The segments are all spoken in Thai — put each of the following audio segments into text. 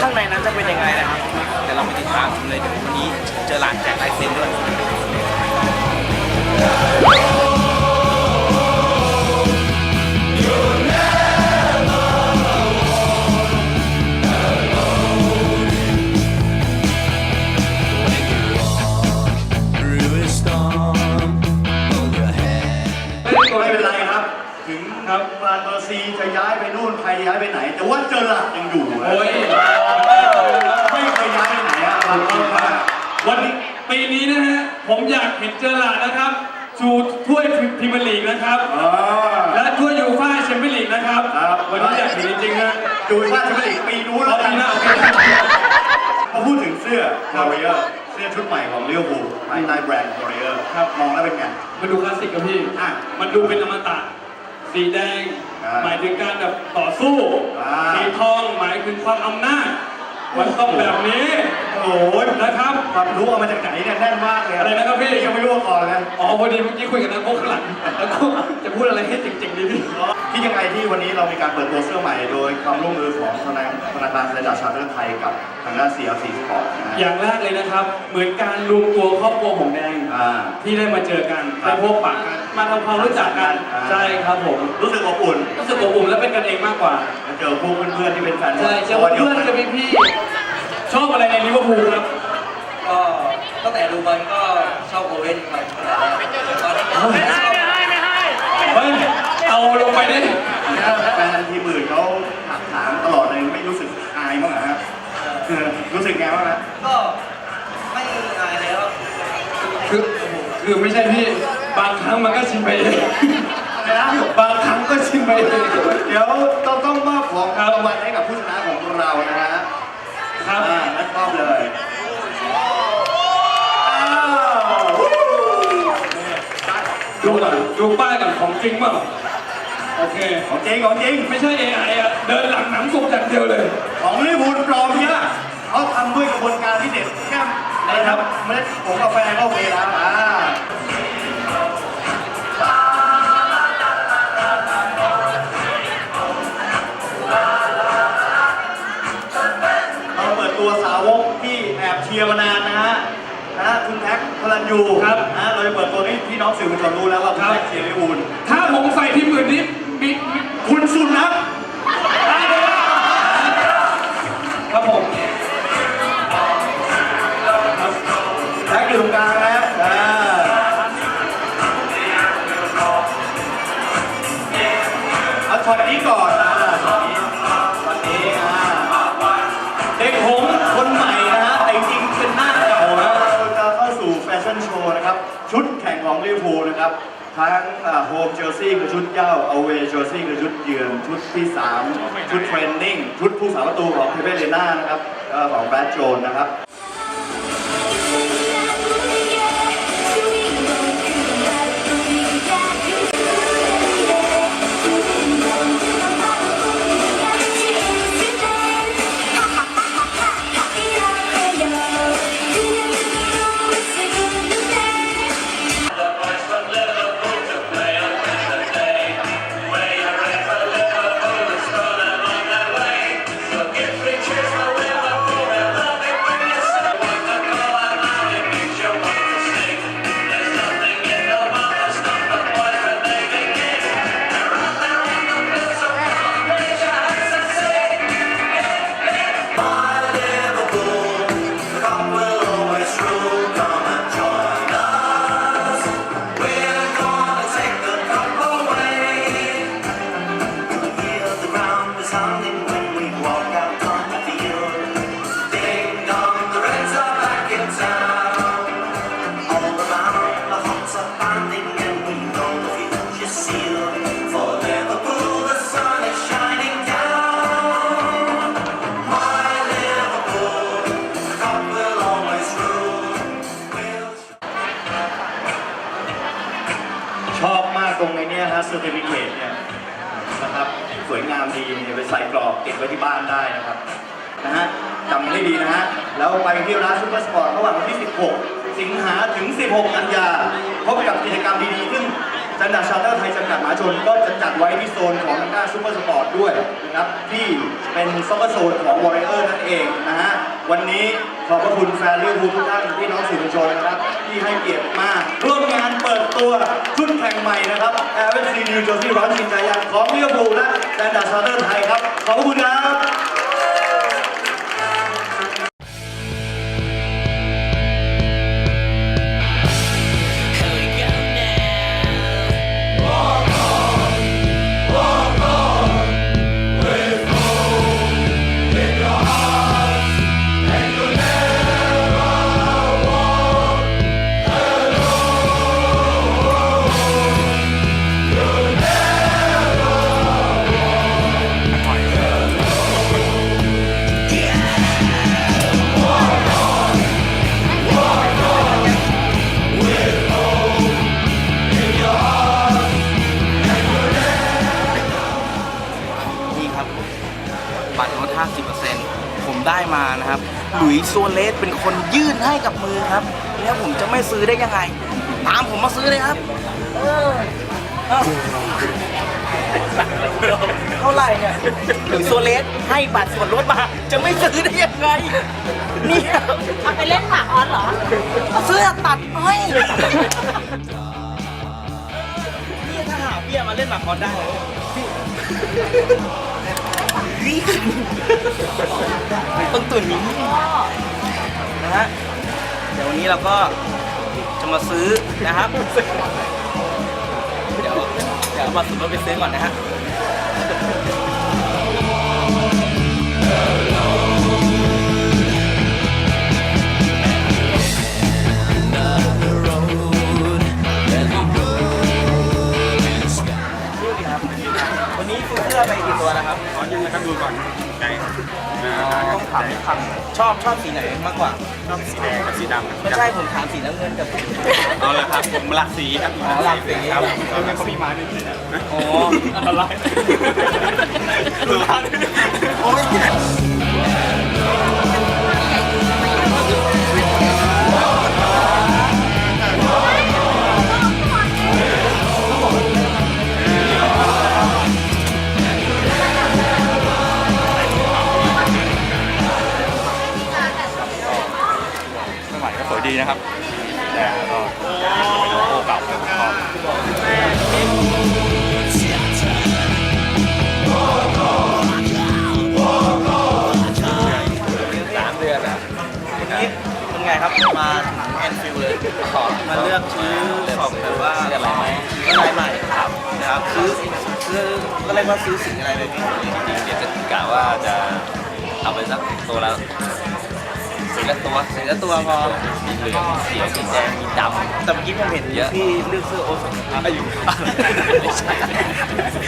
ข้างในนั้นจะเป็นยังไงนะครับเดี๋ยวเราไปติดตามกันเลยเดี๋ยววันนี้เจอร้านแจกลายเซ็นด้วยไม่เป็นไรครับ ถึงครับฟานเบอร์ซีจะย้ายไปนู่นใครย้ายไปไหน แต่ว่าเจอหลักยังอยู่นะ โอ้ยไม่เคยย้ายไปไหนอะฟานเบอร์ซีวันนี้ปีนี้นะฮะผมอยากเห็นเจอหลาดนะครับชูถ้วยพรีเมียร์ลีกนะครับอ่าและถ้วยยูฟ่าแชมเปี้ยนลีกนะครับครับวันนี้อยากเห็นจริงๆนะดูชาติชลีกปีนู้นแล้วเอากัปีนหน้าโอเคพอพูดถึงเสื้อ Warrior เสื้อชุดใหม่ของลิเวอร์พูลภายใต้แบรนด์ Warrior ครับมองแล้วเป็นไง มันดูคลาสสิกกับพี่อะมันดูเป็นอมตะ สีแดง อ่าหมายถึงการแบบต่อสู้ อ่า สีทองหมายถึงความอำนาจ มันต้องแบบนี้โอ้ยนะครับความรู้เอามาจากไหนเนี่ยแน่นมากเลยอะไรนะครับพี่ยังไม่รู้มาก่อนเลยอ๋อพอดีเมื่อกี้คุยกับนักโทษข้างหลังแล้วก็จะพูดอะไรให้เจ๋งๆดีพี่ ที่ยังไงที่วันนี้เรามีการเปิดตัวเสื้อใหม่ โดยความร่วมมือของธนาธนาคารเซนดาชาร์เตอร์ไทยกับทางด้าน CLC Sport นะฮะอย่างแรกเลยนะครับ เหมือนการรวมตัวครอบครัวหงแดงอ่าที่ได้มาเจอกันครัได้บพบปะกันมาทำความรู้จักกันอ่า ใช่ครับผมรู้สึกอบอุ่นรู้สึกอบอุ่นและเป็นกันเองมากกว่ามาเจอพวกเพื่อนๆที่เป็นแฟนบอลใช่เจอตัวดียวเพื่อนกัเจอพี่ๆชอบอะไรในลิเวอร์พูลครับก็ตั้งแต่ดูบอลก็ชอบโอเว่นครับตอนนี้ก็ไม่ให้ไม่ให้เฮ้ยเอา ลงไปดิแฟนทีมอื่นเขาถามถามตลอดเลยไม่รู้สึกอายบ้างเหรอฮะเออรู้สึกไงบ้างฮะก็ไม่อายแล้วคือคือไม่ใช่พี่บางครั้งมันก็ชินไปเองอะไรนะบางครั้งก็ชินไปเองเดี๋ยวต้องต้องมอบของครับรางวัลให้กับผู้ชนะของเรานะฮะครับอ่านัดมอบเลยอ้าวดูหน่อยดูป้ายกันของจริงเปล่า โอเค ของจริงของจริง ไม่ใช่ AI อะเดินหลังหนังสุกอย่างเดียวเลย ของลิเวอร์พูลปลอมเนี่ยเขาทำด้วยกระบวนการพิเศษแค่อะไรครับเมล็ดผงกาแฟก็เคแล้วอ่าเราเปิดตัวสาวกที่แอบเชียร์มานานนะ นะฮะคุณแท็กพลันยูครับ นะฮะเราจะเปิดตัวนี้พี่น้องสื่อมวลชนรู้แล้วว่าคุณครับแท็กเชียร์ลิเวอร์พูลถ้าผมใส่ทีมอื่นนี้มีมีคุณสุนัขครับผมแท็กอยู่ตรงกลางนะอ่าเอาช็อตนี้ก่อนอ่า ลิเวอร์พูลนะครับ ทั้งโฮมเจอร์ซี่คือชุดเย้าเอาเวเจอร์ซี่คือชุดเยือนชุดที่ 3 ชุดเทรนนิ่ง ชุดผู้สาประตูของเทเบเลน่านะครับของแบรดโจนนะครับ ใส่กรอบเก็บไว้ที่บ้านได้นะครับนะฮะจำให้ดีนะฮะแล้วไปที่ร้านซูเปอร์สปอร์ตระหว่างวันที่ 16 สิงหาถึง 16 กันยาพบกับกิจกรรมดีๆซึ่งจันดาชาร์เตอร์ไทยจำกัดมหาชนก็จะจัดไว้ที่โซนของทางด้านซูเปอร์สปอร์ตด้วยนะครับที่เป็นซัพเปอร์โซนของวอร์เรอร์นั่นเองนะฮะวันนี้ ขอบพระคุณแฟนลิเวอร์พูลทุกท่านพี่น้องสื่อมวลชนนะครับ ที่ให้เกียรติมาร่วมงานเปิดตัวชุดแข่งใหม่นะครับ a v e n c New Jersey ร้อนชิงใจยันของลิเวอร์พูลและแดนดาชาร์เตอร์ไทยครับ ขอบพระคุณครับ ยส์โซเลสเป็นคนยื่นให้กับมือครับ แล้วผมจะไม่ซื้อได้ยังไง ตามผมมาซื้อเลยครับ เออเอ้าเท่าไหร่เนี่ยหลุยส์โซเลสให้บัตรส่วนลดมา จะไม่ซื้อได้ยังไงเนี่ยเอาไปเล่นหมากออนเหรอเสื้อตัดให้นี่ถ้าหาเบี้ยมาเล่นหมากคอนได้เลยพี่ต้องตัวนี้ นะฮะเดี๋ยววันนี้เราก็จะมาซื้อนะครับ เดี๋ยวเดี๋ยวเอามาสุดรถไปซื้อก่อนนะฮะ ชอบชอบสีไหนมากกว่าชอบสีแดงกับสีดำไม่ใช่ผมถามสีน้ำเงินกับสีเอาละครับผมหลักสีครับอ๋อหลักสีครับแล้วเขามีมาด้วยนะอ๋ออะไรดูร้านโอ้ย วยดีนะครับแต่ก็โอ้เก่าชอบสามเดือนอะวันนี้เป็นไงครับมาแอนฟิลเลยมาเลือกซื้อของแบบว่าอะไรไหมอะไรใหม่ครับนะครับซื้อซื้อก็เลยกว่าซื้อสีอะไรเลยพี่เดี๋ยวจะกะว่าจะเอาไปสักตัวละ สีละตัวสีละตัวพอมีเหลืองมีเขียวมีแดงมีดำแต่เมื่อกี้ผมเห็นเยอะที่เลือกเสื้อโอสดอายุไม่ใช่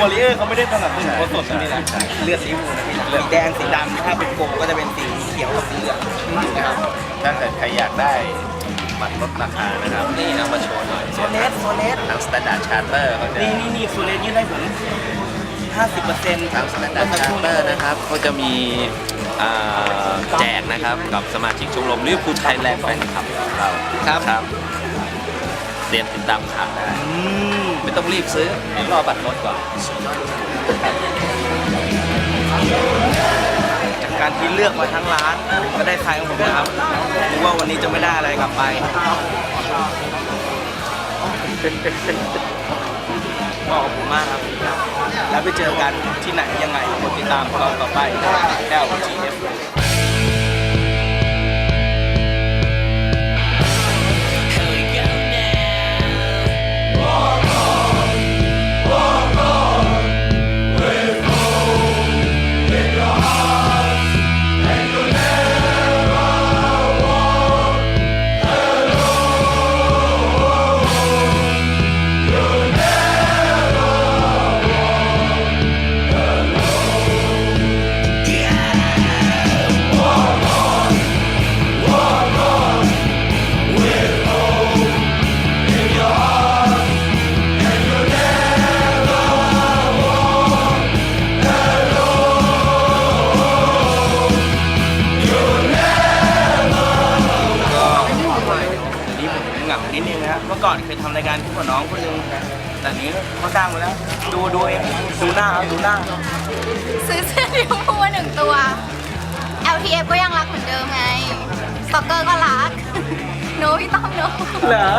วอลเลเยอร์เขาไม่ได้ถนัดเรื่องโอสดใช่ไหมนะเลือดสีฟูนะพี่สีแดงสีดำถ้าเป็นโกก็จะเป็นสีเขียวกับสีเหลืองนะครับถ้าเกิดใครอยากได้บัตรลดราคานะครับนี่เอามาโชว์หน่อยโซเลสโซเลสทางสแตนดาร์ดชาร์เตอร์เขาจะนี่นี่นี่โซเลสยื่นให้ผม50%ทางสแตนดาร์ดชาร์เตอร์นะครับเขาจะมี อ่าแจกนะครับกับสมาชิกชมรมลิเวอร์พูลไทยแลนด์แฟนคลับของเราครับครับ เตรียมติดตามข่าวได้อืมไม่ต้องรีบซื้อเดี๋ยวรอบัตรลดก่อนจากการที่เลือกมาทั้งร้านก็ได้ไทยของผมนะครับรู้ว่าวันนี้จะไม่ได้อะไรกลับไปขอบคุณมากครับ แล้วไปเจอกันที่ไหนยังไงกดติดตามเราต่อไป LGF ก็เดี๋ยวนี้ อก่อนเคยทำรายการคู่กับน้องคนหนึงแต่นี้เขาจ้างมาแล้ว ดูดูเองดูหน้าเอาดูหน้าซื้อเสื้อลิเวอร์พูลมาหนึ่งตัว LTF ก็ยังรักเหมือนเดิมไงสต็อกเกอร์ก็รัก โนพี่ต้อมโน เหรอ